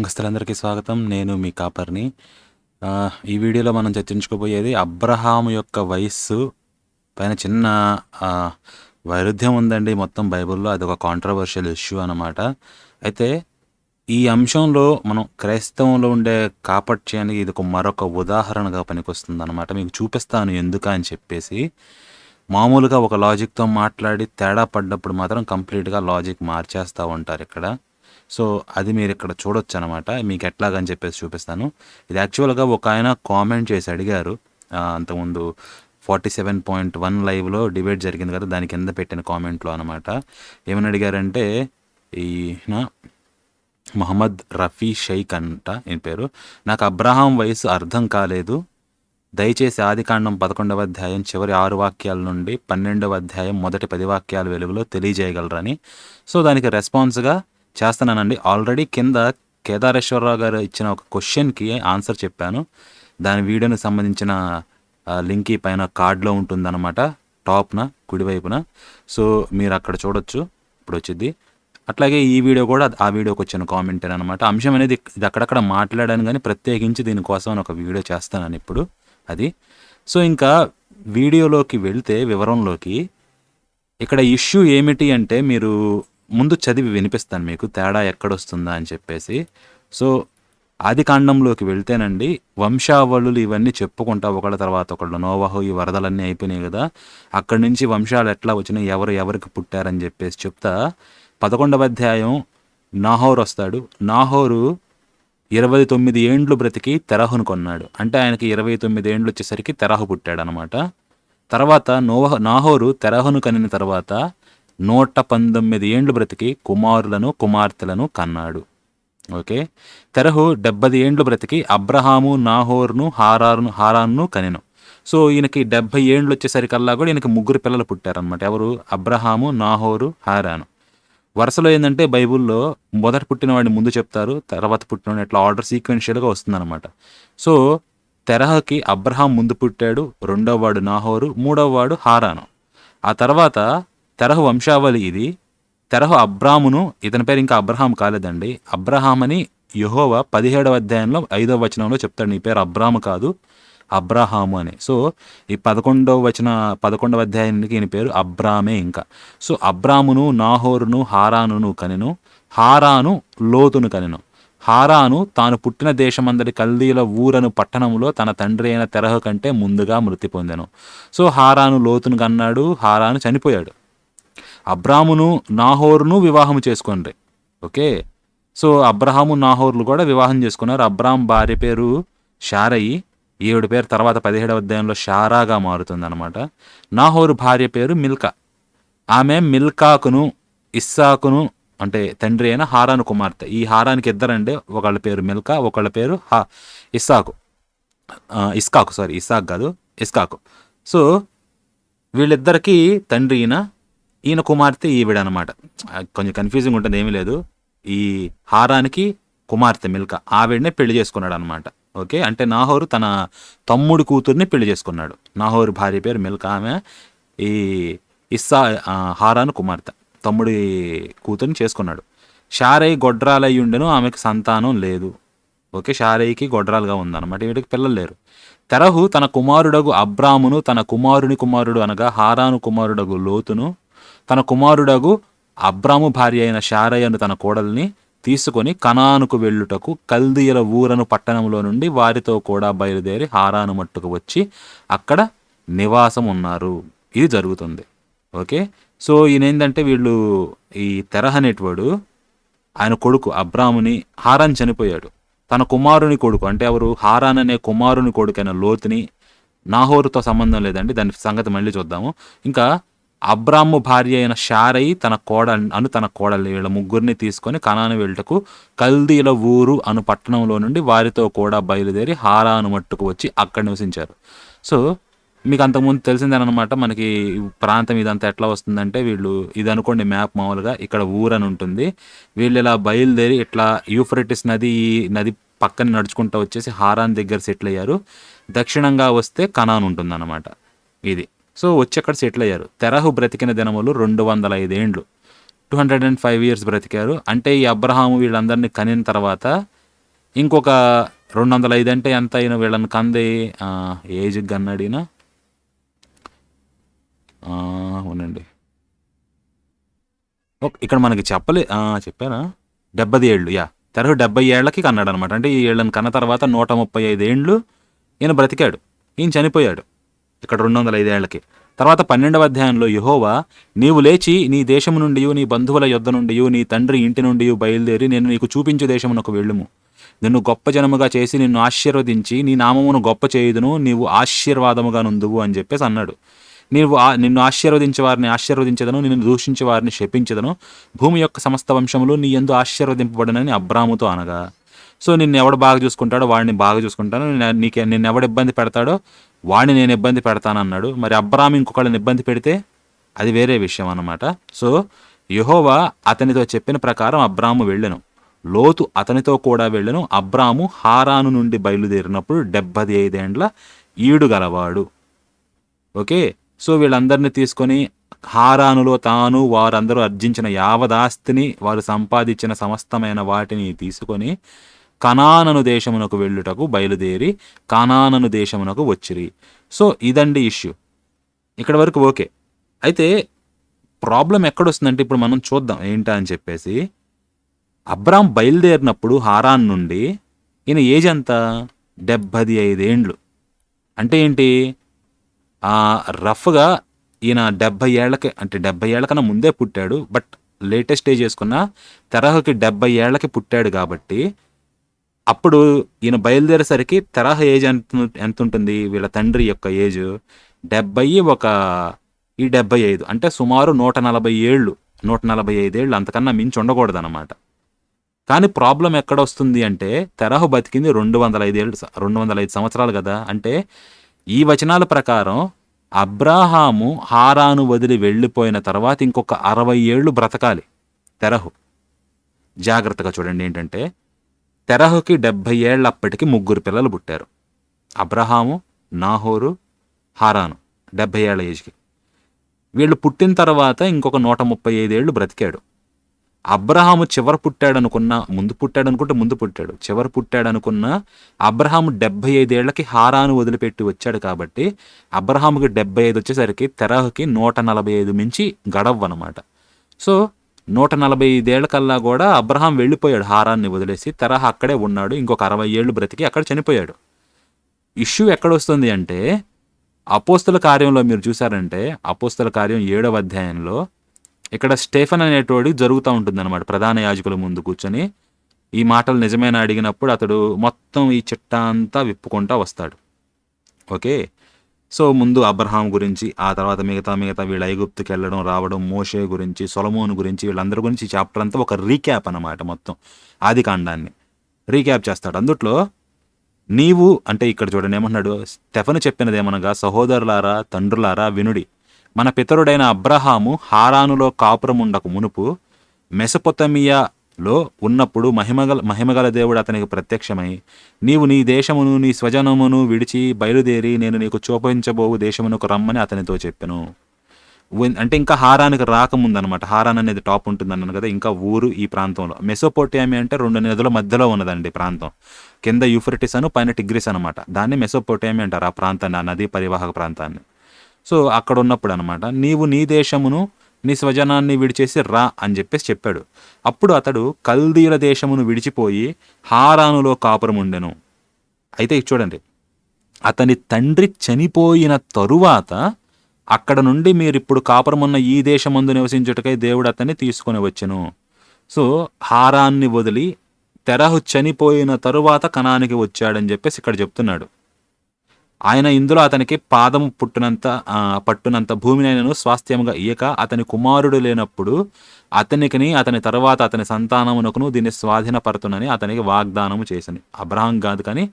సంఘస్థులందరికీ స్వాగతం. నేను మీ కాపర్ని. ఈ వీడియోలో మనం చర్చించుకోబోయేది అబ్రహాం యొక్క వయస్సు. పైన చిన్న వైరుధ్యం ఉందండి మొత్తం బైబిల్లో. అది ఒక కాంట్రవర్షియల్ ఇష్యూ అన్నమాట. అయితే ఈ అంశంలో మనం క్రైస్తవంలో ఉండే కాపట్యానికి ఇది ఒక మరొక ఉదాహరణగా పనికొస్తుంది అనమాట మీకు చూపిస్తాను ఎందుకు అని చెప్పేసి. మామూలుగా ఒక లాజిక్తో మాట్లాడి తేడా పడ్డప్పుడు మాత్రం కంప్లీట్గా లాజిక్ మార్చేస్తూ ఉంటారు ఇక్కడ. సో అది మీరు ఇక్కడ చూడొచ్చు అనమాట మీకు ఎట్లాగని చెప్పేసి చూపిస్తాను. ఇది యాక్చువల్గా ఒక ఆయన కామెంట్ చేసి అడిగారు. అంతకుముందు ఫార్టీ సెవెన్ పాయింట్ వన్ లైవ్లో డిబేట్ జరిగింది కదా దాని కింద పెట్టిన కామెంట్లో అనమాట. ఏమని అడిగారంటే ఈయన మహమ్మద్ రఫీ షైక్ అంట ఈయన పేరు. నాకు అబ్రహాం వయసు అర్థం కాలేదు. దయచేసి ఆదికాండం పదకొండవ అధ్యాయం చివరి ఆరు వాక్యాల నుండి పన్నెండవ అధ్యాయం మొదటి పది వాక్యాల వెలుగులో తెలియజేయగలరని. సో దానికి రెస్పాన్స్గా చేస్తున్నానండి. ఆల్రెడీ కింద కేదారేశ్వరరావు గారు ఇచ్చిన ఒక క్వశ్చన్కి ఆన్సర్ చెప్పాను. దాని వీడియోకి సంబంధించిన లింక్ పైన కార్డ్లో ఉంటుందన్నమాట. టాప్న కుడివైపున. సో మీరు అక్కడ చూడొచ్చు. ఇప్పుడు వచ్చింది అట్లాగే ఈ వీడియో కూడా ఆ వీడియోకి వచ్చిన కామెంట్ అనమాట అంశం అనేది ఇది అక్కడక్కడ మాట్లాడాను కానీ ప్రత్యేకించి దీనికోసం ఒక వీడియో చేస్తానని ఇప్పుడు అది. సో ఇంకా వీడియోలోకి వెళ్తే వివరంలోకి ఇక్కడ ఇష్యూ ఏమిటి అంటే మీరు ముందు చదివి వినిపిస్తాను మీకు తేడా ఎక్కడొస్తుందా అని చెప్పేసి. సో ఆది కాండంలోకి వెళ్తేనండి వంశావళులు ఇవన్నీ చెప్పుకుంటా ఒకళ్ళ తర్వాత ఒకళ్ళు. నోవాహు ఈ వరదలన్నీ అయిపోయినాయి కదా. అక్కడి నుంచి వంశాలు ఎట్లా వచ్చినాయి ఎవరు ఎవరికి పుట్టారని చెప్పేసి చెప్తా. పదకొండవ అధ్యాయం నాహోరు వస్తాడు. నాహోరు ఇరవై తొమ్మిది ఏండ్లు బ్రతికి తెరహును కొన్నాడు. అంటే ఆయనకి ఇరవై తొమ్మిది ఏండ్లు వచ్చేసరికి తెరహు పుట్టాడు అనమాట తర్వాత నోవహ నాహోరు తెరహును కనిన తర్వాత నూట పంతొమ్మిది ఏండ్లు బ్రతికి కుమారులను కుమార్తెలను కన్నాడు. ఓకే? తెరహు డెబ్బది ఏండ్లు బ్రతికి అబ్రహాము నాహోర్ను హారారును హారాన్ను కనెను. సో ఈయనకి డెబ్బై ఏండ్లు వచ్చేసరికల్లా కూడా ఈయనకి ముగ్గురు పిల్లలు పుట్టారనమాట ఎవరు? అబ్రహాము నాహోరు హారాను. వరుసలో ఏంటంటే బైబిల్లో మొదట పుట్టినవాడిని ముందు చెప్తారు తర్వాత పుట్టినవాడిని ఇట్లా ఆర్డర్ సీక్వెన్షియల్గా వస్తుందన్నమాట. సో తెరహకి అబ్రహాం ముందు పుట్టాడు రెండవ వాడు నాహోరు మూడవ వాడు హారాను. ఆ తర్వాత తెరహు వంశావళి ఇది. తెరహు అబ్రామును ఇతని పేరు ఇంకా అబ్రహాం కాలేదండి. అబ్రహాం అని యహోవ పదిహేడవ అధ్యాయంలో ఐదవ వచనంలో చెప్తాడు. నీ పేరు అబ్రాము కాదు అబ్రహాము అని. సో ఈ పదకొండవ వచన పదకొండవ అధ్యాయానికి ఈయన పేరు అబ్రామే ఇంకా. సో అబ్రామును నాహోరును హారానును కనెను. హారాను లోతును కనెను. హారాను తాను పుట్టిన దేశమందరి కల్దీల ఊరను పట్టణంలో తన తండ్రి అయిన తెరహ కంటే ముందుగా మృతి పొందెను. సో హారాను లోతును కన్నాడు. హారాను చనిపోయాడు. అబ్రామును నాహోరును వివాహం చేసుకోండి ఓకే? సో అబ్రహాము నాహోర్లు కూడా వివాహం చేసుకున్నారు. అబ్రాహం భార్య పేరు షారయి. ఈవిడ పేరు తర్వాత పదిహేడవ అధ్యాయంలో షారాగా మారుతుందన్నమాట. నాహోరు భార్య పేరు మిల్కా. ఆమె మిల్కాకును ఇస్సాకును అంటే తండ్రి అయిన హారాను కుమార్తె. ఈ హారానికి ఇద్దరంటే ఒకళ్ళ పేరు మిల్కా ఒకళ్ళ పేరు హా ఇస్సాకు. ఇస్కాకు సారీ ఇస్సాక్ కాదు ఇస్కాకు. సో వీళ్ళిద్దరికీ తండ్రి ఈయన ఈయన కుమార్తె ఈవిడ అనమాట కొంచెం కన్ఫ్యూజింగ్ ఉంటుంది ఏమీ లేదు. ఈ హారానికి కుమార్తె మిల్క ఆవిడనే పెళ్ళి చేసుకున్నాడు అనమాట ఓకే? అంటే నాహోరు తన తమ్ముడి కూతుర్ని పెళ్ళి చేసుకున్నాడు. నాహోరు భార్య పేరు మిల్క ఆమె ఈ ఇస్సా హారాను కుమార్తె తమ్ముడి కూతుర్ని చేసుకున్నాడు. షారై గొడ్రాలై ఉండెను ఆమెకు సంతానం లేదు. ఓకే? షారయ్యకి గొడ్రాలుగా ఉందన్నమాట వీటికి పిల్లలు లేరు. తెరహు తన కుమారుడగు అబ్రామును తన కుమారుని కుమారుడు అనగా హారాను కుమారుడగు లోతును తన కుమారుడగు అబ్రాము భార్య అయిన షారయ్యను తన కోడల్ని తీసుకొని కనానుకు వెళ్ళుటకు కల్దీయుల ఊరను పట్టణంలో నుండి వారితో కూడా బయలుదేరి హారాను మట్టుకు వచ్చి అక్కడ నివాసం ఉన్నారు ఇది జరుగుతుంది. ఓకే? సో ఈయన ఏంటంటే వీళ్ళు ఈ తెరహ అనేటివాడు ఆయన కొడుకు అబ్రాముని హారాన్ చనిపోయాడు. తన కుమారుని కొడుకు అంటే ఎవరు? హారాన్ అనే కుమారుని కొడుకైన లోతుని నాహోరుతో సంబంధం లేదండి. దాని సంగతి మళ్ళీ చూద్దాము. ఇంకా అబ్రాము భార్య అయిన షారై తన కోడ అను తన కోడలు. వీళ్ళ ముగ్గురిని తీసుకొని కనాను వెళ్ళటకు కల్దీల ఊరు అను పట్టణంలో నుండి వారితో కూడా బయలుదేరి హారాను మట్టుకు వచ్చి అక్కడ నివసించారు. సో మీకు అంతకుముందు తెలిసిందేనమాట మనకి ప్రాంతం ఇదంతా ఎట్లా వస్తుందంటే వీళ్ళు ఇది అనుకోండి మ్యాప్ మామూలుగా ఇక్కడ ఊరు అని ఉంటుంది. వీళ్ళు ఇలా బయలుదేరి ఇట్లా యూఫ్రెటిస్ నది ఈ నది పక్కన నడుచుకుంటూ వచ్చేసి హారాన్ దగ్గర సెటిల్ అయ్యారు. దక్షిణంగా వస్తే కనాన్ ఉంటుందన్నమాట. ఇది. సో వచ్చి అక్కడ సెటిల్ అయ్యారు. తెరహు బ్రతికిన దినములు రెండు వందల ఐదేండ్లు two hundred and five years బ్రతికారు. అంటే ఈ అబ్రహాము వీళ్ళందరినీ కనిన తర్వాత ఇంకొక రెండు వందల ఐదు అంటే ఎంత అయిన వీళ్ళని కంది ఏజ్ కన్నాడినా అవునండి. ఓకే ఇక్కడ మనకి చెప్పలే చెప్పానా? డెబ్బై ఏళ్ళు యా. తెరహు డెబ్బై ఏళ్ళకి కన్నాడు అనమాట అంటే ఈ ఏళ్ళని కన్న తర్వాత నూట ముప్పై ఐదు ఏండ్లు ఈయన బ్రతికాడు. ఈయన చనిపోయాడు. ఇక్కడ రెండు వందల ఐదేళ్ళకి తర్వాత పన్నెండవ అధ్యాయంలో యహోవా నీవు లేచి నీ దేశము నుండి నీ బంధువుల యొద్ద నుండి నీ తండ్రి ఇంటి నుండి బయలుదేరి నేను నీకు చూపించు దేశమునకు వెళ్ళుము. నిన్ను గొప్ప జనముగా చేసి నిన్ను ఆశీర్వదించి నీ నామమును గొప్ప చేయుదును నీవు ఆశీర్వాదముగా నుందువు అని చెప్పేసి అన్నాడు. నీవు నిన్ను ఆశీర్వదించే వారిని ఆశీర్వదించదను నిన్ను దూషించే వారిని శపించదను భూమి యొక్క సమస్త వంశములు నీ ఎందు ఆశీర్వదింపబడనని అబ్రాముతో అనగా. సో నిన్ను ఎవడు బాగా చూసుకుంటాడో వాడిని బాగా చూసుకుంటాను నీకు నీకే నిన్ను ఎవడు ఇబ్బంది పెడతాడో వాడిని నేను ఇబ్బంది పెడతానన్నాడు. మరి అబ్రామ్ ఇంకొకళ్ళని ఇబ్బంది పెడితే అది వేరే విషయం అన్నమాట. సో యెహోవా అతనితో చెప్పిన ప్రకారం అబ్రాము వెళ్ళెను. లోతు అతనితో కూడా వెళ్ళను. అబ్రాము హారాను నుండి బయలుదేరినప్పుడు డెబ్బది ఐదేండ్ల ఈడు గలవాడు. ఓకే? సో వీళ్ళందరినీ తీసుకొని హారానులో తాను వారందరూ అర్జించిన యావదాస్తిని వారు సంపాదించిన సమస్తమైన వాటిని తీసుకొని కనానను దేశమునకు వెళ్ళుటకు బయలుదేరి కనానను దేశమునకు వచ్చిరి. సో ఇదండి ఇష్యూ. ఇక్కడ వరకు ఓకే. అయితే ప్రాబ్లం ఎక్కడొస్తుందంటే ఇప్పుడు మనం చూద్దాం ఏంటా అని చెప్పేసి. అబ్రామ్ బయలుదేరినప్పుడు హారాన్ నుండి ఈయన ఏజ్ ఎంత? డెబ్బది ఐదేండ్లు. అంటే ఏంటి? రఫ్గా ఈయన డెబ్బై ఏళ్ళకి అంటే డెబ్బై ఏళ్ళ కన్నా ముందే పుట్టాడు. బట్ లేటెస్ట్ ఏజ్ చేసుకున్న తెరహకి డెబ్బై ఏళ్ళకి పుట్టాడు కాబట్టి అప్పుడు ఈయన బయలుదేరేసరికి తెరహ ఏజ్ ఎంత ఎంత ఉంటుంది? వీళ్ళ తండ్రి యొక్క ఏజ్ డెబ్బై ఒక ఈ డెబ్బై ఐదు. అంటే సుమారు నూట నలభై ఏళ్ళు నూట నలభై ఐదేళ్ళు అంతకన్నా మించి ఉండకూడదన్నమాట. కానీ ప్రాబ్లం ఎక్కడ వస్తుంది అంటే తెరహు బతికింది రెండు వందల ఐదేళ్ళు రెండు వందల ఐదు సంవత్సరాలు కదా. అంటే ఈ వచనాల ప్రకారం అబ్రాహాము హారాను వదిలి వెళ్ళిపోయిన తర్వాత ఇంకొక అరవై ఏళ్ళు బ్రతకాలి. తెరహు. జాగ్రత్తగా చూడండి ఏంటంటే తెరహుకి డెబ్భై ఏళ్ళప్పటికి ముగ్గురు పిల్లలు పుట్టారు. అబ్రహాము నాహోరు హారాను డెబ్భై ఏళ్ళ ఏజ్కి. వీళ్ళు పుట్టిన తర్వాత ఇంకొక నూట ముప్పై ఐదేళ్ళు బ్రతికాడు. అబ్రహాము చివర పుట్టాడనుకున్న ముందు పుట్టాడనుకుంటే ముందు పుట్టాడు. చివర పుట్టాడనుకున్న అబ్రహాము డెబ్బై ఐదేళ్ళకి హారాను వదిలిపెట్టి వచ్చాడు కాబట్టి అబ్రహాముకి డెబ్బై ఐదు వచ్చేసరికి తెరహుకి నూట నలభై ఐదు మించి గడవ్వనమాట సో నూట నలభై ఐదేళ్ళ కల్లా కూడా అబ్రహాం వెళ్ళిపోయాడు హారాన్ని వదిలేసి తరహా అక్కడే ఉన్నాడు ఇంకొక అరవై ఏళ్ళు బ్రతికి అక్కడ చనిపోయాడు. ఇష్యూ ఎక్కడొస్తుంది అంటే అపోస్తుల కార్యంలో మీరు చూసారంటే అపోస్తుల కార్యం ఏడవ అధ్యాయంలో ఇక్కడ స్టేఫన్ అనేటోడి జరుగుతూ ఉంటుందన్నమాట ప్రధాన యాజకుల ముందు కూర్చొని. ఈ మాటలు నిజమేనా అడిగినప్పుడు అతడు మొత్తం ఈ చిట్టా అంతా విప్పుకుంటా వస్తాడు. ఓకే? సో ముందు అబ్రహాం గురించి ఆ తర్వాత మిగతా మిగతా వీళ్ళ ఐగుప్తుకి వెళ్ళడం రావడం మోషే గురించి సొలమోన్ గురించి వీళ్ళందరి గురించి చాప్టర్ అంతా ఒక రీక్యాప్ అన్నమాట మొత్తం ఆది కాండాన్ని. రీక్యాప్ చేస్తాడు. అందుట్లో నీవు అంటే ఇక్కడ చూడండి ఏమన్నాడు స్టెఫను చెప్పినది ఏమనగా సహోదరులారా తండ్రులారా వినుడి. మన పితరుడైన అబ్రహాము హారానులో కాపురముండకు మునుపు లో ఉన్నప్పుడు మహిమగల మహిమగల దేవుడు అతనికి ప్రత్యక్షమై నీవు నీ దేశమును నీ స్వజనమును విడిచి బయలుదేరి నేను నీకు చూపించబోవు దేశమునకు రమ్మని అతనితో చెప్పాను. అంటే ఇంకా హారానికి రాకముందనమాట. హారాన్ అనేది టాప్ ఉంటుంది అన్నాను కదా ఇంకా ఊరు ఈ ప్రాంతంలో. మెసోపోటియామి అంటే రెండు నదుల మధ్యలో ఉన్నదండి ప్రాంతం. కింద యూఫ్రటిస్ అను పైన టిగ్రిస్ అనమాట దాన్ని మెసోపోటియామి అంటారు ఆ ప్రాంతాన్ని ఆ నదీ పరివాహక ప్రాంతాన్ని. సో అక్కడ ఉన్నప్పుడు అనమాట నీవు నీ దేశమును నీ స్వజనాన్ని విడిచేసి రా అని చెప్పేసి చెప్పాడు. అప్పుడు అతడు కల్దీల దేశమును విడిచిపోయి హారానులో కాపురం ఉండెను. అయితే ఇది చూడండి. అతని తండ్రి చనిపోయిన తరువాత అక్కడ నుండి మీరు ఇప్పుడు కాపురమున్న ఈ దేశమందు నివసించుటకై దేవుడు అతన్ని తీసుకొని వచ్చెను. సో హారాన్ని వదిలి తెరహు చనిపోయిన తరువాత కణానికి వచ్చాడని చెప్పేసి ఇక్కడ చెప్తున్నాడు. ఆయన ఇందులో అతనికి పాదము పుట్టినంత పట్టునంత భూమినైనను స్వాస్థ్యముగా ఇయ్యక అతని కుమారుడు లేనప్పుడు అతనికిని అతని తర్వాత అతని సంతానమునకును దీన్ని స్వాధీనపరుతునని అతనికి వాగ్దానము చేసింది అబ్రహాం కాదు కానీ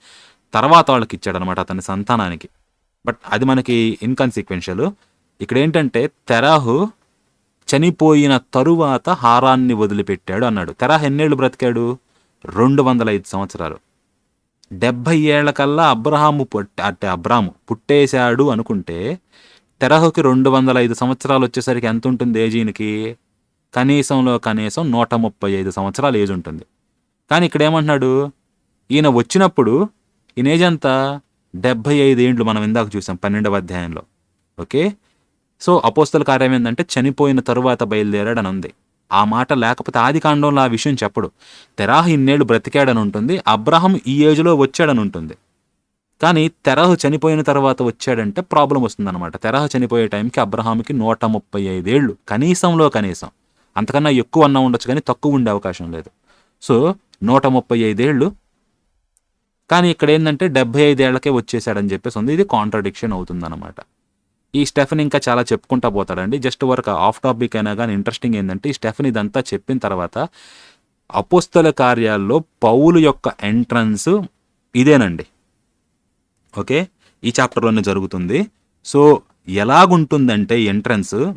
తర్వాత వాళ్ళకి ఇచ్చాడనమాట అతని సంతానానికి. బట్ అది మనకి ఇన్కన్సీక్వెన్షియల్. ఇక్కడ ఏంటంటే తెరాహు చనిపోయిన తరువాత హారాన్ని వదిలిపెట్టాడు అన్నాడు. తెరాహ్ ఎన్నేళ్ళు బ్రతికాడు? రెండు వందల ఐదు సంవత్సరాలు. డెబ్భై ఏళ్ళ కల్లా అబ్రహాము పుట్ట అంటే అబ్రాము పుట్టేశాడు అనుకుంటే తెరహుకి రెండు వందల ఐదు సంవత్సరాలు వచ్చేసరికి ఎంత ఉంటుంది ఏజీనికి? కనీసంలో కనీసం నూట ముప్పై ఐదు సంవత్సరాలు ఏజ్ ఉంటుంది. కానీ ఇక్కడ ఏమంటున్నాడు? ఈయన వచ్చినప్పుడు ఈయన ఏజ్ అంతా డెబ్భై ఐదు ఏండ్లు మనం ఇందాక చూసాం పన్నెండవ అధ్యాయంలో. ఓకే? సో అపోస్తల కార్యం ఏంటంటే చనిపోయిన తరువాత బయలుదేరాడు అని ఉంది. ఆ మాట లేకపోతే ఆది కాండంలో ఆ విషయం చెప్పడు. తెరాహ్ ఇన్నేళ్ళు బ్రతికాడని ఉంటుంది అబ్రహం ఈ ఏజ్లో వచ్చాడని ఉంటుంది కానీ తెరహు చనిపోయిన తర్వాత వచ్చాడంటే ప్రాబ్లం వస్తుందన్నమాట. తెరహ చనిపోయే టైంకి అబ్రహాంకి నూట ముప్పై ఐదేళ్ళు కనీసంలో కనీసం. అంతకన్నా ఎక్కువ అన్నా ఉండొచ్చు కానీ తక్కువ ఉండే అవకాశం లేదు. సో నూట ముప్పై ఐదేళ్ళు. కానీ ఇక్కడ ఏంటంటే డెబ్బై ఐదేళ్ళకే వచ్చేసాడని చెప్పేసి ఉంది. ఇది కాంట్రడిక్షన్ అవుతుందన్నమాట. ఈ స్టెఫన్ ఇంకా చాలా చెప్పుకుంటా పోతాడండి. జస్ట్ వరకు ఆఫ్ టాపిక్ అయినా కానీ ఇంట్రెస్టింగ్ ఏంటంటే ఈ స్టెఫన్ ఇదంతా చెప్పిన తర్వాత అపోస్తల కార్యాల్లో పౌలు యొక్క ఎంట్రన్స్ ఇదేనండి. ఓకే? ఈ చాప్టర్లోనే జరుగుతుంది. సో ఎలాగుంటుందంటే ఎంట్రన్స్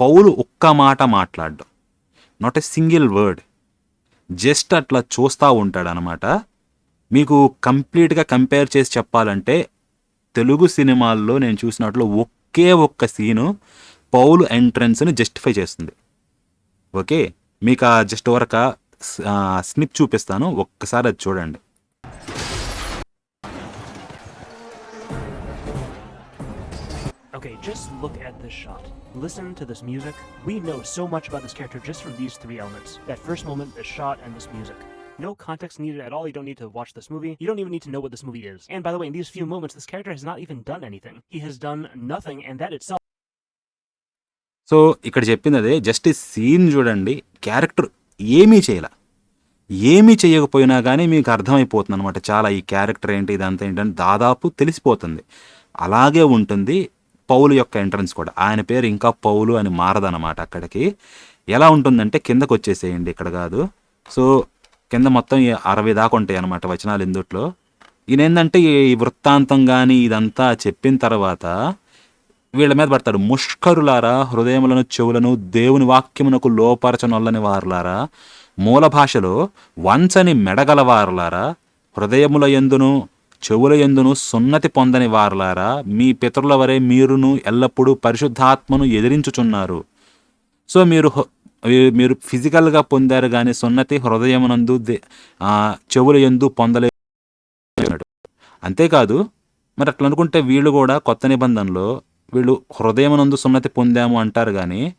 పౌలు ఒక్క మాట మాట్లాడడం. Not a single word. Just అట్లా చూస్తూ ఉంటాడనమాట. మీకు కంప్లీట్గా కంపేర్ చేసి చెప్పాలంటే తెలుగు సినిమాల్లో నేను చూసినట్లు ఒకే ఒక్క సీను పౌలు ఎంట్రన్స్ని జస్టిఫై చేస్తుంది ఓకే మీకు ఆ జస్ట్ వరకు స్నిప్ చూపిస్తాను ఒక్కసారి అది చూడండి Okay, just look at this shot. Listen to this music. We know so much about this character just from these three elements. That first moment, this shot, and this music. No context needed at all. You don't need to watch this movie. You don't even need to know what this movie is. And by the way, in these few moments, this character has not even done anything. He has done nothing, and that itself so ఇక్కడ చెప్పినదే just scene చూడండి character ఏమీ చేయలే ఏమీ చేయకపోయినా కానీ మీకు అర్థమైపోతుంది అనమాట చాలా ఈ క్యారెక్టర్ ఏంటి ఇదంతా ఏంటని దాదాపు తెలిసిపోతుంది అలాగే ఉంటుంది పౌలు యొక్క ఎంట్రన్స్ కూడా ఆయన పేరు ఇంకా పౌలు అని మారదనమాట అక్కడికి ఎలా ఉంటుందంటే కిందకు వచ్చేసేయండి ఇక్కడ కాదు సో కింద మొత్తం అరవై దాకా ఉంటాయి అనమాట వచనాలు ఇందుట్లో. ఈయన ఏంటంటే ఈ వృత్తాంతం కానీ ఇదంతా చెప్పిన తర్వాత వీళ్ళ మీద పడతాడు. ముష్కరులారా హృదయములను చెవులను దేవుని వాక్యమునకు లోపరచనొల్లని వారులారా మూల భాషలో వంచని మెడగలవారులారా హృదయముల ఎందును చెవుల ఎందును సున్నతి పొందని వారులారా మీ పితరుల వరే మీరును ఎల్లప్పుడూ పరిశుద్ధాత్మను ఎదిరించుచున్నారు. సో మీరు మీరు ఫిజికల్గా పొందారు కానీ సున్నతి హృదయమునందు చెవుల ఎందు పొందలేదు అంతేకాదు మరి అట్లా అనుకుంటే వీళ్ళు కూడా కొత్త నిబంధనలో వీళ్ళు హృదయమునందు సున్నతి పొందాము అంటారు కానీ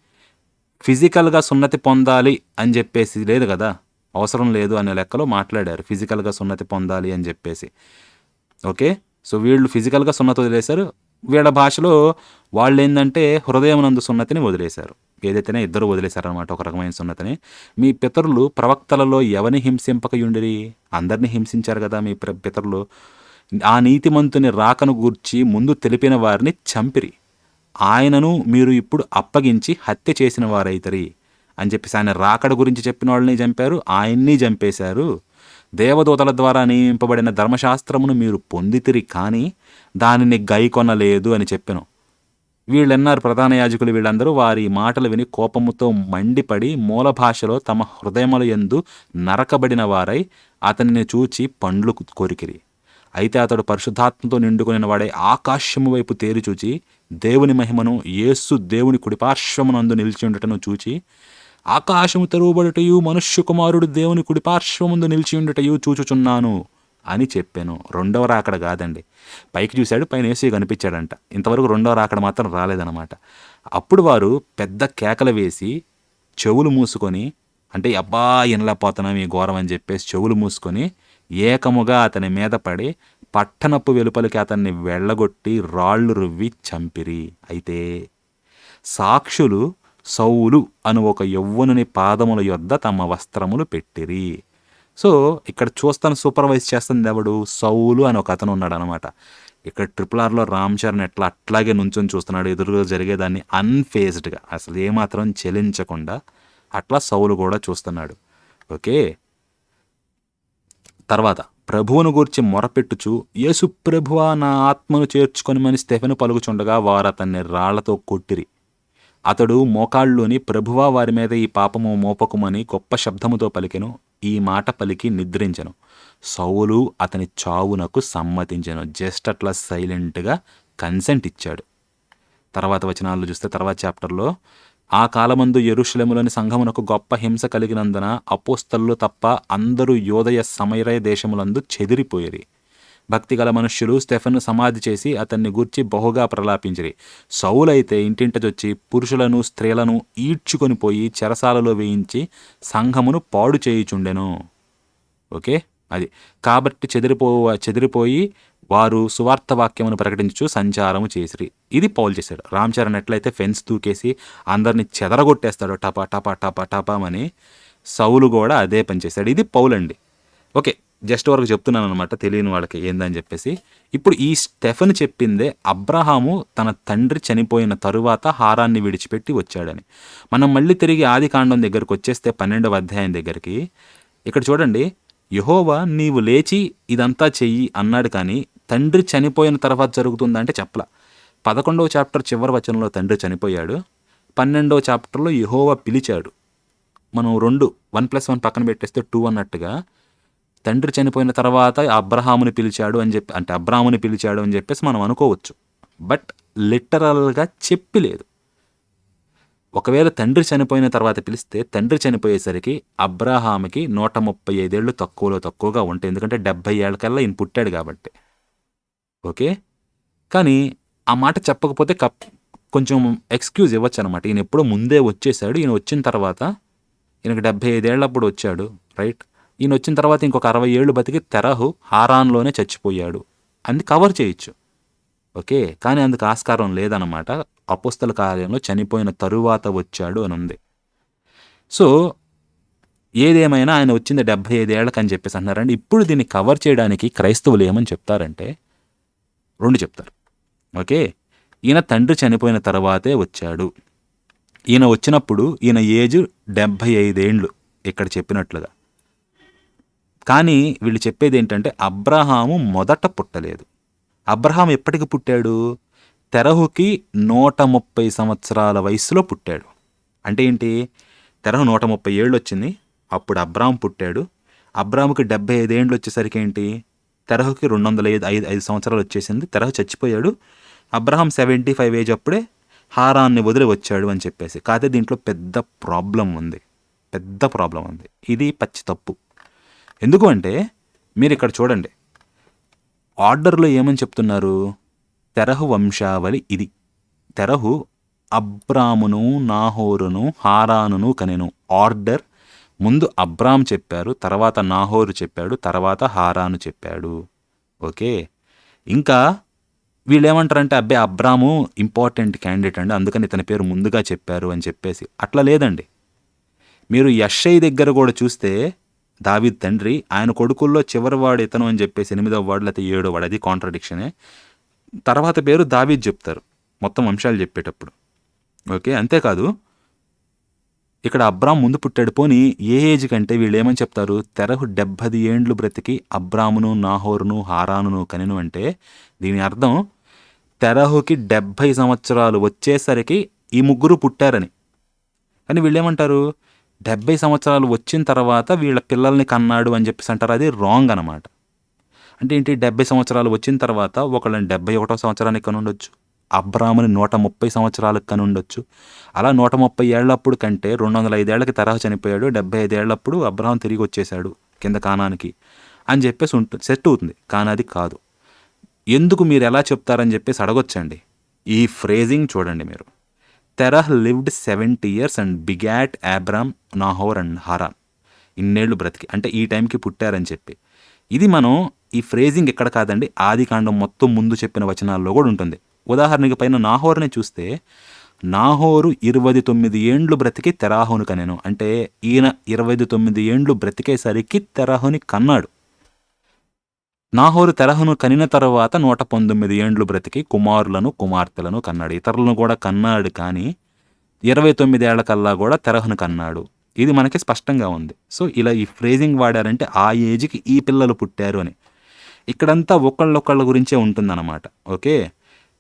ఫిజికల్గా సున్నతి పొందాలి అని చెప్పేసి లేదు కదా? అవసరం లేదు అనే లెక్కలో మాట్లాడారు ఫిజికల్గా సున్నతి పొందాలి అని చెప్పేసి. ఓకే? సో వీళ్ళు ఫిజికల్గా సున్నతి వదిలేశారు. వీళ్ళ భాషలో వాళ్ళు ఏంటంటే హృదయమునందు సున్నతిని వదిలేశారు. ఏదైతేనే ఇద్దరు వదిలేశారనమాట ఒక రకమైన సున్నతని. మీ పితరులు ప్రవక్తలలో ఎవని హింసింపకయుండిరి? అందరిని హింసించారు కదా మీ ప్ర- పితరులు. ఆ నీతిమంతుని రాకను గూర్చి ముందు తెలిపిన వారిని చంపిరి. ఆయనను మీరు ఇప్పుడు అప్పగించి హత్య చేసిన వారైతరి అని చెప్పేసి ఆయన రాకడ గురించి చెప్పిన వాళ్ళని చంపారు ఆయన్ని చంపేశారు. దేవదూతల ద్వారా నియమింపబడిన ధర్మశాస్త్రమును మీరు పొందితిరి కానీ దానిని గైకొనలేదు అని చెప్పాను. వీళ్ళన్నారు ప్రధాన యాజకులు వీళ్ళందరూ. వారి మాటలు విని కోపముతో మండిపడి మూల భాషలో తమ హృదయముల యందు నరకబడిన వారై అతనిని చూచి పండ్లు కోరికిరి. అయితే అతడు పరిశుద్ధాత్మతో నిండుకుని వాడే ఆకాశము వైపు తేరిచూచి దేవుని మహిమను యేస్సు దేవుని కుడిపార్శ్వమునందు నిలిచి ఉండటను చూచి ఆకాశము తెరువబడుటయు మనుష్య కుమారుడు దేవుని కుడిపార్శ్వముందు నిలిచి ఉండటయు చూచుచున్నాను. అని చెప్పాను. రెండవ రాకడ కాదండి. పైకి చూశాడు పైన ఏసీ కనిపించాడంట. ఇంతవరకు రెండవ రాకడ మాత్రం రాలేదన్నమాట. అప్పుడు వారు పెద్ద కేకలు వేసి చెవులు మూసుకొని అంటే అబ్బా ఇనలేకపోతున్నాం ఈ ఘోరం అని చెప్పేసి చెవులు మూసుకొని ఏకముగా అతని మీద పడి పట్టణపు వెలుపలికి అతన్ని వెళ్ళగొట్టి రాళ్ళు రువ్వి చంపిరి. అయితే సాక్షులు సౌలు అను ఒక యవ్వనుని పాదముల యొద్ద తమ వస్త్రములు పెట్టిరి. సో ఇక్కడ చూస్తాను సూపర్వైజ్ చేస్తుంది ఎవడు? సౌలు అని ఒక అతను ఉన్నాడు అనమాట ఇక్కడ ట్రిపుల్ ఆర్లో రామ్ చరణ్ ఎట్లా అట్లాగే నుంచొని చూస్తున్నాడు ఎదురుగా జరిగేదాన్ని అన్ఫేజ్డ్గా అసలు ఏమాత్రం చెలించకుండా అట్లా సౌలు కూడా చూస్తున్నాడు. ఓకే? తర్వాత ప్రభువును గూర్చి మొరపెట్టుచు యేసు ప్రభువా నా ఆత్మను చేర్చుకొనిమని స్టెఫెను పలుకుచుండగా వారు అతన్ని రాళ్ళతో కొట్టిరి. అతడు మోకాళ్ళుని ప్రభువా వారి మీద ఈ పాపము మోపకుమని గొప్ప శబ్దముతో పలికెను. ఈ మాట పలికి నిద్రించెను. సౌలు అతని చావునకు సమ్మతించను. జస్ట్ అట్లా సైలెంట్గా కన్సెంట్ ఇచ్చాడు. తర్వాత వచనాల్లో చూస్తే తర్వాత చాప్టర్లో ఆ కాలమందు ఎరుషలేములోని సంఘమునకు గొప్ప హింస కలిగినందున అపోస్తలు తప్ప అందరూ యోదయ సమయరయ దేశములందు చెదిరిపోయేది భక్తిగల మనుష్యులు స్టెఫన్ను సమాధి చేసి అతన్ని గూర్చి బహుగా ప్రలాపించిరి. సౌలైతే ఇంటింటచొచ్చి పురుషులను స్త్రీలను ఈడ్చుకొని పోయి చెరసాలలో వేయించి సంఘమును పాడు చేయుచుండెను. ఓకే? అది. కాబట్టి చెదిరిపో చెదిరిపోయి వారు సువార్త వాక్యమును ప్రకటించు సంచారము చేసిరి. ఇది పౌలు చేశాడు. రామ్ చరణ్ ఎట్లయితే ఫెన్స్ దూకేసి అందరిని చెదరగొట్టేస్తాడు టపా టపా టపా టపామని సౌలు కూడా అదే పనిచేశాడు ఇది పౌలండి. ఓకే. జస్ట్ వరకు చెప్తున్నాను అనమాట తెలియని వాళ్ళకి ఏందని చెప్పేసి. ఇప్పుడు ఈ స్టెఫన్ చెప్పిందే అబ్రహాము తన తండ్రి చనిపోయిన తరువాత హారాన్ని విడిచిపెట్టి వచ్చాడని. మనం మళ్ళీ తిరిగి ఆది కాండం దగ్గరకు వచ్చేస్తే పన్నెండవ అధ్యాయం దగ్గరికి. ఇక్కడ చూడండి యహోవా నీవు లేచి ఇదంతా చెయ్యి అన్నాడు కానీ తండ్రి చనిపోయిన తర్వాత జరుగుతుందంటే చెప్పల. పదకొండవ చాప్టర్ చివరి వచనంలో తండ్రి చనిపోయాడు. పన్నెండవ చాప్టర్లో యహోవా పిలిచాడు. మనం రెండు వన్ ప్లస్ వన్ పక్కన పెట్టేస్తే టూ అన్నట్టుగా తండ్రి చనిపోయిన తర్వాత అబ్రహాముని పిలిచాడు అని చెప్పి అంటే అబ్రాహాముని పిలిచాడు అని చెప్పేసి మనం అనుకోవచ్చు. బట్ లిటరల్గా చెప్పి లేదు. ఒకవేళ తండ్రి చనిపోయిన తర్వాత పిలిస్తే తండ్రి చనిపోయేసరికి అబ్రాహాముకి నూట ముప్పై ఐదేళ్ళు తక్కువలో తక్కువగా ఉంటాయి ఎందుకంటే డెబ్బై ఏళ్ళకల్లా ఈయన పుట్టాడు కాబట్టి. ఓకే? కానీ ఆ మాట చెప్పకపోతే కప్ కొంచెం ఎక్స్క్యూజ్ ఇవ్వచ్చు అనమాట ఈయన ఎప్పుడో ముందే వచ్చేసాడు. ఈయన వచ్చిన తర్వాత ఈయనకి డెబ్బై ఐదేళ్ళప్పుడు వచ్చాడు రైట్? ఈయన వచ్చిన తర్వాత ఇంకొక అరవై ఏళ్ళు బతికి తెరహు హారాన్లోనే చచ్చిపోయాడు. అంది కవర్ చేయొచ్చు. ఓకే కానీ అందుకు ఆస్కారం లేదన్నమాట. అపుస్తల కార్యంలో చనిపోయిన తరువాత వచ్చాడు అని ఉంది సో ఏదేమైనా ఆయన వచ్చింది డెబ్బై ఐదేళ్ళకు అని చెప్పేసి అంటున్నారండి. ఇప్పుడు దీన్ని కవర్ చేయడానికి క్రైస్తవులు ఏమని చెప్తారంటే రెండు చెప్తారు. ఓకే ఈయన తండ్రి చనిపోయిన తర్వాతే వచ్చాడు. ఈయన వచ్చినప్పుడు ఈయన ఏజ్ డెబ్భై ఐదేండ్లు ఇక్కడ చెప్పినట్లుగా. కానీ వీళ్ళు చెప్పేది ఏంటంటే అబ్రహాము మొదట పుట్టలేదు. అబ్రహాం ఎప్పటికి పుట్టాడు? తెరహుకి నూట ముప్పై సంవత్సరాల వయసులో పుట్టాడు. అంటే ఏంటి? తెరహు నూట ముప్పై ఏళ్ళు వచ్చింది అప్పుడు అబ్రాహం పుట్టాడు. అబ్రాముకి డెబ్బై ఐదేండ్లు వచ్చేసరికి ఏంటి? తెరహుకి రెండు వందల ఐదు ఐదు ఐదు సంవత్సరాలు వచ్చేసింది తెరహు చచ్చిపోయాడు. అబ్రహాం సెవెంటీ ఫైవ్ ఏజ్ అప్పుడే హారాన్ని వదిలి వచ్చాడు అని చెప్పేసి. కాకపోతే దీంట్లో పెద్ద ప్రాబ్లం ఉంది. పెద్ద ప్రాబ్లం ఉంది. ఇది పచ్చి తప్పు. ఎందుకు అంటే మీరు ఇక్కడ చూడండి. ఆర్డర్లో ఏమని చెప్తున్నారు? తెరహు వంశావళి ఇది. తెరహు అబ్రామును నాహోరును హారానును కనెను. ఆర్డర్ ముందు అబ్రామ్ చెప్పారు తర్వాత నాహోరు చెప్పాడు తర్వాత హారాను చెప్పాడు. ఓకే? ఇంకా వీళ్ళు ఏమంటారంటే అబ్బాయి అబ్రాము ఇంపార్టెంట్ క్యాండిడేట్ అండి అందుకని ఇతని పేరు ముందుగా చెప్పారు అని చెప్పేసి. అట్లా లేదండి. మీరు యషయ్ దగ్గర కూడా చూస్తే దావీద్ తండ్రి ఆయన కొడుకుల్లో చివరివాడు ఇతను అని చెప్పేసి ఎనిమిదవ వాడు లేకపోతే ఏడో వాడు. అది కాంట్రడిక్షనే తర్వాత పేరు దావీద్ చెప్తారు మొత్తం అంశాలు చెప్పేటప్పుడు. ఓకే అంతేకాదు ఇక్కడ అబ్రామ్ ముందు పుట్టాడు. పోని ఏ ఏజ్ కంటే వీళ్ళు ఏమని చెప్తారు? తెరహు డెబ్బది ఏండ్లు బ్రతికి అబ్రామును నాహోరును హారానును కనిను అంటే దీని అర్థం తెరహుకి డెబ్భై సంవత్సరాలు వచ్చేసరికి ఈ ముగ్గురు పుట్టారని. కానీ వీళ్ళు ఏమంటారు? డెబ్బై సంవత్సరాలు వచ్చిన తర్వాత వీళ్ళ పిల్లల్ని కన్నాడు అని చెప్పేసి అంటారు. అది రాంగ్ అనమాట అంటే ఏంటి? డెబ్బై సంవత్సరాలు వచ్చిన తర్వాత ఒకళ్ళని డెబ్బై ఒకటో సంవత్సరానికి కనుండొచ్చు. అబ్రాముని నూట ముప్పై సంవత్సరాలకు కనుండొచ్చు. అలా నూట ముప్పై ఏళ్ళప్పుడు కంటే రెండు వందల ఐదేళ్ళకి తరహా చనిపోయాడు. డెబ్బై ఐదేళ్ళప్పుడు అబ్రహాం తిరిగి వచ్చేసాడు కింద కానానికి అని చెప్పేసి ఉంటుంది సెట్ అవుతుంది. కానీ అది కాదు. ఎందుకు మీరు ఎలా చెప్తారని చెప్పేసి అడగొచ్చండి. ఈ ఫ్రేజింగ్ చూడండి మీరు. Terah lived seventy years and begot Abram Nahor and Haran ఇన్నేళ్ళు బ్రతికి. అంటే ఈ టైంకి పుట్టారని చెప్పి. ఇది మనం ఈ ఫ్రేజింగ్ ఎక్కడ కాదండి ఆది కాండం మొత్తం ముందు చెప్పిన వచనాల్లో కూడా ఉంటుంది. ఉదాహరణకి పైన నాహోర్ని చూస్తే నాహోరు ఇరవై తొమ్మిది ఏండ్లు బ్రతికి తెరాహును కనెను. అంటే ఈయన ఇరవై తొమ్మిది ఏండ్లు బ్రతికేసరికి తెరాహుని కన్నాడు. నాహోరు తెరహును కనిన తర్వాత నూట పంతొమ్మిది ఏండ్లు బ్రతికి కుమారులను కుమార్తెలను కన్నాడు. ఇతరులను కూడా కన్నాడు కానీ ఇరవై తొమ్మిది కల్లా కూడా తెరహును కన్నాడు. ఇది మనకి స్పష్టంగా ఉంది. సో ఇలా ఈ ఫ్రేజింగ్ వాడారంటే ఆ ఏజ్కి ఈ పిల్లలు పుట్టారు అని. ఇక్కడంతా ఒకళ్ళొకళ్ళ గురించే ఉంటుందన్నమాట. ఓకే?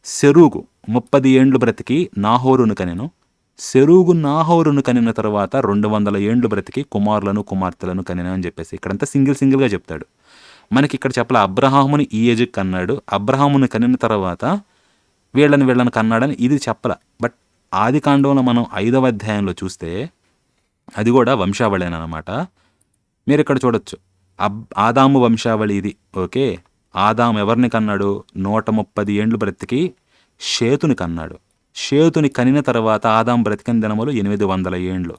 సెరుగు ముప్పది ఏండ్లు బ్రతికి నాహోరును కనెను. సెరుగు నాహోరును కనిన తర్వాత రెండు వందల ఏండ్లు బ్రతికి కుమారులను కుమార్తెలను కనెను అని చెప్పేసి ఇక్కడంతా సింగిల్ సింగిల్గా చెప్తాడు. మనకి ఇక్కడ చెప్పాలి అబ్రహాముని ఈ ఏజ్కి కన్నాడు. అబ్రహాముని కనిన తర్వాత వీళ్ళని వీళ్ళని కన్నాడని ఇది చెప్పల. బట్ ఆది కాండంలో మనం ఐదవ అధ్యాయంలో చూస్తే అది కూడా వంశావళేనమాట మీరు ఇక్కడ చూడొచ్చు. అబ్ ఆదాము వంశావళి ఇది. ఓకే? ఆదాం ఎవరిని కన్నాడు? నూట ముప్పది ఏండ్లు బ్రతికి షేతుని కన్నాడు. షేతుని కనిన తర్వాత ఆదాం బ్రతికిన దినములు ఎనిమిది వందల ఏండ్లు.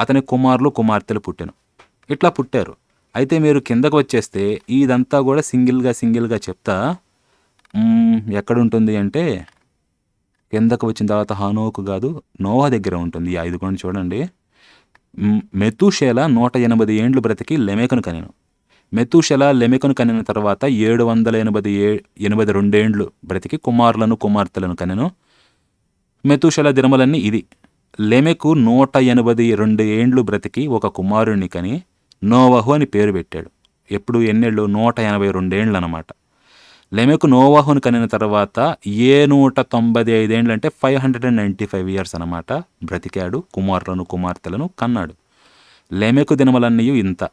అతని కుమారులు కుమార్తెలు పుట్టిన. ఇట్లా పుట్టారు. అయితే మీరు కిందకు వచ్చేస్తే ఇదంతా కూడా సింగిల్గా సింగిల్గా చెప్తా. ఎక్కడుంటుంది అంటే కిందకు వచ్చిన తర్వాత హానోకు కాదు నోవా దగ్గర ఉంటుంది ఈ కొన్ని చూడండి. మెతూషెల నూట ఎనభై ఏండ్లు బ్రతికి లెమెకను కనెను. మెతూషెల లెమెకను కనిన తర్వాత ఏడు వందల ఎనభై ఏ ఎనభై రెండేండ్లు బ్రతికి కుమారులను కుమార్తెలను కనెను. మెతూషెల దినములన్నీ ఇది. లెమెకు నూట ఎనభై రెండు ఏండ్లు బ్రతికి ఒక కుమారుణ్ణి కని నోవహు అని పేరు పెట్టాడు. ఎప్పుడు ఎన్నేళ్ళు? నూట ఎనభై రెండేండ్లు అనమాట లెమెకు నోవాహును కనిన తర్వాత ఏ నూట తొంభై ఐదేండ్లు అంటే five hundred and ninety five years అనమాట. బ్రతికాడు కుమారులను కుమార్తెలను కన్నాడు. లెమెకు దినములన్నీ ఇంత.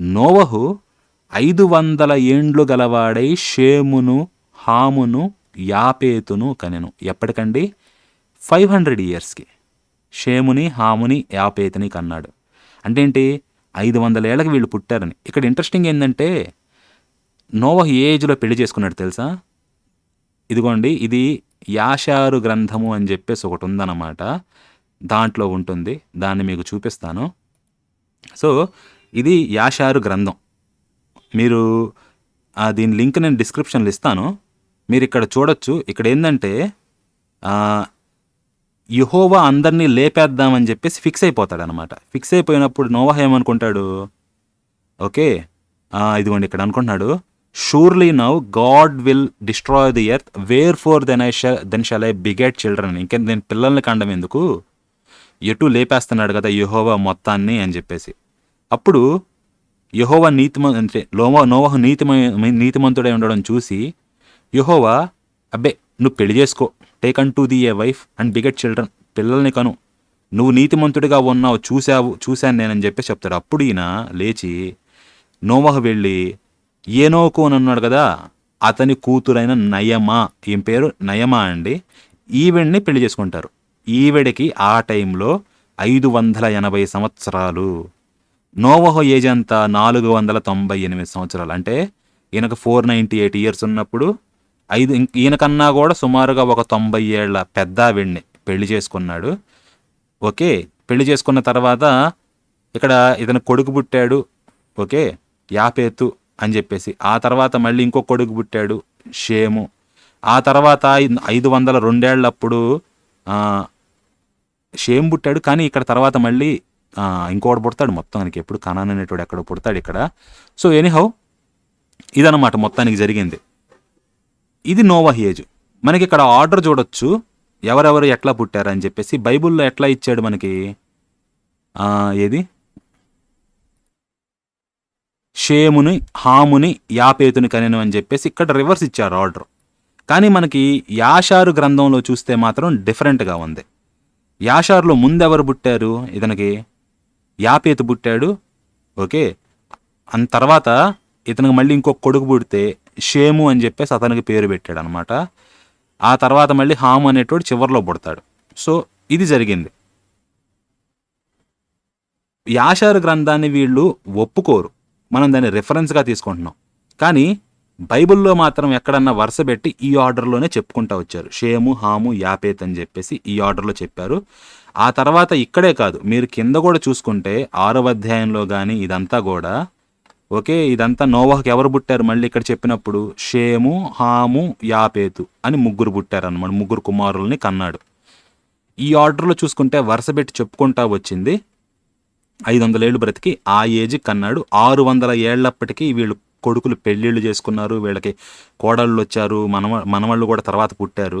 నోవహు ఐదు వందల ఏండ్లు గలవాడై షేమును హామును యాపేతును కనెను. ఎప్పటికండి? ఫైవ్ హండ్రెడ్ ఇయర్స్కి. షేముని హాముని యాపేతుని కన్నాడు. అంటే ఏంటి? ఐదు వందల ఏళ్ళకి వీళ్ళు పుట్టారని. ఇక్కడ ఇంట్రెస్టింగ్ ఏంటంటే నోవహ్ ఏ ఏజ్లో పెళ్ళి చేసుకున్నాడు తెలుసా? ఇదిగోండి ఇది యాషారు గ్రంథము అని చెప్పేసి ఒకటి ఉందన్నమాట. దాంట్లో ఉంటుంది దాన్ని మీకు చూపిస్తాను. సో ఇది యాషారు గ్రంథం. మీరు దీని లింక్ నేను డిస్క్రిప్షన్లో ఇస్తాను. మీరు ఇక్కడ చూడొచ్చు. ఇక్కడ ఏంటంటే యహోవా అందరినీ లేపేద్దామని చెప్పేసి ఫిక్స్ అయిపోతాడు అనమాట ఫిక్స్ అయిపోయినప్పుడు నోవాహ ఏమనుకుంటాడు? ఓకే ఇదిగోండి ఇక్కడ అనుకుంటున్నాడు. Surely now God will destroy the earth wherefore then I shall then shall I beget children ఇంకే నేను పిల్లల్ని కండం ఎందుకు? ఎటు లేపేస్తున్నాడు కదా యహోవా మొత్తాన్ని అని చెప్పేసి. అప్పుడు యహోవా నీతిమ అంటే లోవా నోవహు నీతిమ నీతిమంతుడై ఉండడం చూసి యహోవా అబ్బే నువ్వు పెళ్ళి చేసుకో take unto thee a wife and beget children పిల్లల్ని కను. నువ్వు నీతిమంతుడిగా ఉన్నావు చూసావు చూశాను నేనని చెప్పి చెప్తాడు. అప్పుడు ఈయన లేచి నోవహ వెళ్ళి ఏనోకు అని అన్నాడు కదా అతని కూతురైన నయమా ఈమె పేరు నయమా అండి ఈవిడ్ని పెళ్ళి చేసుకుంటారు. ఈవిడికి ఆ టైంలో ఐదు వందల ఎనభై సంవత్సరాలు. నోవహో ఏజ్ అంతా నాలుగు వందల తొంభై ఎనిమిది సంవత్సరాలు. అంటే ఈయనకు ఫోర్ నైంటీ ఎయిట్ ఇయర్స్ ఉన్నప్పుడు ఐదు ఇంక- ఈయనకన్నా కూడా సుమారుగా ఒక తొంభై ఏళ్ళ పెద్ద ఆవిడ్ని పెళ్ళి చేసుకున్నాడు. ఓకే పెళ్ళి చేసుకున్న తర్వాత ఇక్కడ ఇతను కొడుకు పుట్టాడు. ఓకే యాపేతు అని చెప్పేసి. ఆ తర్వాత మళ్ళీ ఇంకో కొడుకు పుట్టాడు షేము. ఆ తర్వాత ఐదు వందల రెండేళ్ళప్పుడు షేమ్ పుట్టాడు. కానీ ఇక్కడ తర్వాత మళ్ళీ ఇంకోటి పుడతాడు మొత్తానికి ఎప్పుడు కనాన్ అనేటోడు ఎక్కడ పుడతాడు ఇక్కడ. సో ఎనీహౌ ఇదన్నమాట మొత్తానికి జరిగింది. ఇది నోవా ఏజ్ మనకి ఇక్కడ ఆర్డర్ చూడొచ్చు. ఎవరెవరు ఎట్లా పుట్టారని చెప్పేసి బైబిల్లో ఎట్లా ఇచ్చాడు మనకి? ఏది? షేముని హాముని యాపేతుని కనెను అని చెప్పేసి ఇక్కడ రివర్స్ ఇచ్చారు ఆర్డర్. కానీ మనకి యాషారు గ్రంథంలో చూస్తే మాత్రం డిఫరెంట్గా ఉంది. యాషారులో ముందెవరు పుట్టారు? ఇతనికి యాపేతు పుట్టాడు. ఓకే. అంత తర్వాత ఇతనికి మళ్ళీ ఇంకొక కొడుకు పుడితే షేము అని చెప్పేసి అతనికి పేరు పెట్టాడు అనమాట ఆ తర్వాత మళ్ళీ హాము అనేటోడు చివరిలో పుడతాడు. సో ఇది జరిగింది. యాషారు గ్రంథాన్ని వీళ్ళు ఒప్పుకోరు. మనం దాన్ని రెఫరెన్స్గా తీసుకుంటున్నాం. కానీ బైబిల్లో మాత్రం ఎక్కడన్నా వరుస పెట్టి ఈ ఆర్డర్లోనే చెప్పుకుంటా వచ్చారు. షేము హాము యాపేత్ అని చెప్పేసి ఈ ఆర్డర్లో చెప్పారు. ఆ తర్వాత ఇక్కడే కాదు మీరు కింద కూడా చూసుకుంటే ఆరవ అధ్యాయంలో కానీ ఇదంతా కూడా ఓకే ఇదంతా నోవాహకి ఎవరు పుట్టారు? మళ్ళీ ఇక్కడ చెప్పినప్పుడు షేము హాము యాపేతు అని ముగ్గురు పుట్టారు అనమాట ముగ్గురు కుమారుల్ని కన్నాడు. ఈ ఆర్డర్లో చూసుకుంటే వరుస పెట్టి చెప్పుకుంటా వచ్చింది. ఐదు వందల ఏళ్ళు బ్రతికి ఆ ఏజ్ కన్నాడు. ఆరు వందల ఏళ్ళప్పటికీ వీళ్ళు కొడుకులు పెళ్ళిళ్ళు చేసుకున్నారు వీళ్ళకి కోడళ్ళు వచ్చారు మనవ మనవాళ్ళు కూడా తర్వాత పుట్టారు.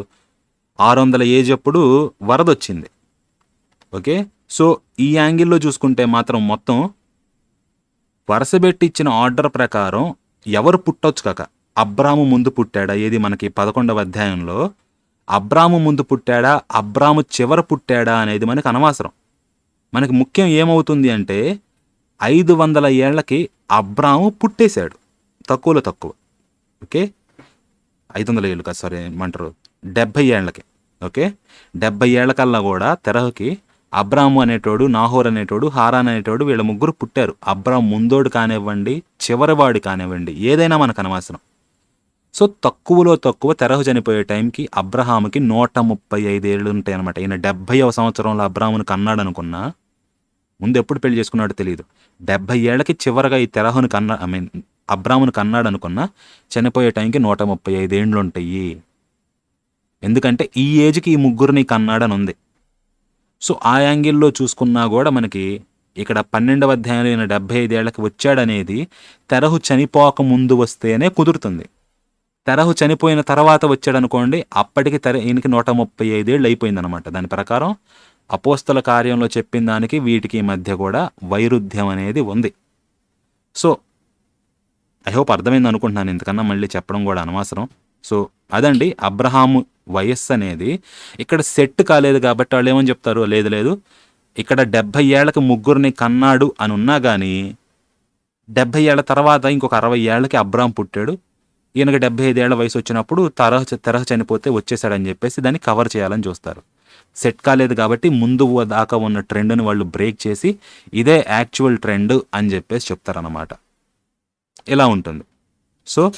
ఆరు వందల ఏజ్ అప్పుడు వరద వచ్చింది ఓకే సో ఈ యాంగిల్లో చూసుకుంటే మాత్రం మొత్తం వరుసబెట్టిచ్చిన ఆర్డర్ ప్రకారం ఎవరు పుట్టొచ్చు కాక. అబ్రాము ముందు పుట్టాడా? ఏది మనకి పదకొండవ అధ్యాయంలో? అబ్రాము ముందు పుట్టాడా? అబ్రాము చివర పుట్టాడా అనేది మనకు అనవసరం. మనకి ముఖ్యం ఏమవుతుంది అంటే ఐదు వందల ఏళ్ళకి అబ్రాము పుట్టేశాడు. తక్కువలో తక్కువ. ఓకే? ఐదు వందల ఏళ్ళు కదా సారీ ఏమంటారు? డెబ్భై ఏళ్ళకి. ఓకే? డెబ్బై ఏళ్ళకల్లా కూడా తెరహకి అబ్రాము అనేటోడు నాహోర్ అనేటోడు హారాన్ అనేటోడు వీళ్ళ ముగ్గురు పుట్టారు. అబ్రామ్ ముందోడు కానివ్వండి చివరివాడు కానివ్వండి ఏదైనా మనకు అనవసరం. సో తక్కువలో తక్కువ తెరహు చనిపోయే టైంకి అబ్రహాముకి నూట ముప్పై ఐదు ఏళ్ళు ఉంటాయి అనమాట ఈయన డెబ్భైవ సంవత్సరంలో అబ్రాహ్మును కన్నాడు అనుకున్నా ముందు ఎప్పుడు పెళ్ళి చేసుకున్నాడో తెలియదు డెబ్బై ఏళ్ళకి చివరగా ఈ తెరహుని కన్నా ఐ మీన్ అబ్రాహ్మును కన్నాడు అనుకున్నా చనిపోయే టైంకి నూట ముప్పై ఐదు ఉంటాయి. ఎందుకంటే ఈ ఏజ్కి ఈ ముగ్గురిని కన్నాడని ఉంది సో ఆ యాంగిల్లో చూసుకున్నా కూడా మనకి ఇక్కడ పన్నెండవ అధ్యాయంలో ఈయన డెబ్బై ఐదేళ్ళకు వచ్చాడనేది తెరహు చనిపోక ముందు వస్తేనే కుదురుతుంది. తెరహు చనిపోయిన తర్వాత వచ్చాడనుకోండి అప్పటికి తెర ఈయనకి నూట ముప్పై ఐదేళ్ళు అయిపోయిందనమాట. దాని ప్రకారం అపోస్తల కార్యంలో చెప్పిన దానికి వీటికి మధ్య కూడా వైరుధ్యం అనేది ఉంది. సో ఐ హోప్ అర్థమైంది అనుకుంటున్నాను ఇంతకన్నా మళ్ళీ చెప్పడం కూడా అనవసరం. సో అదండి అబ్రహాము వయస్సు అనేది. ఇక్కడ సెట్ కాలేదు కాబట్టి వాళ్ళు ఏమని చెప్తారు? లేదు లేదు. ఇక్కడ డెబ్భై ఏళ్ళకి ముగ్గురిని కన్నాడు అని ఉన్నా కానీ డెబ్భై ఏళ్ళ తర్వాత ఇంకొక అరవై ఏళ్ళకి అబ్రహాం పుట్టాడు. ఈయనకి డెబ్బై ఐదు ఏళ్ళ వయసు వచ్చినప్పుడు తరహ తరహ చనిపోతే వచ్చేసాడని చెప్పేసి దాన్ని కవర్ చేయాలని చూస్తారు. సెట్ కాలేదు కాబట్టి ముందు దాకా ఉన్న ట్రెండ్ని వాళ్ళు బ్రేక్ చేసి ఇదే యాక్చువల్ ట్రెండ్ అని చెప్పేసి చెప్తారన్నమాట. ఇలా ఉంటుంది. సో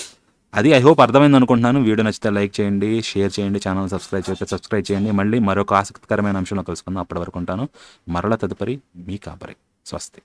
అది ఐ హోప్ అర్థమైంది అనుకుంటున్నాను. వీడియో నచ్చితే లైక్ చేయండి షేర్ చేయండి ఛానల్ సబ్స్క్రైబ్ చేస్తే సబ్స్క్రైబ్ చేయండి. మళ్ళీ మరొక ఆసక్తికరమైన అంశంలో కలుసుకుందాం అప్పటి వరకు ఉంటాను. మరలా తదుపరి మీ కాపరి. స్వస్తి.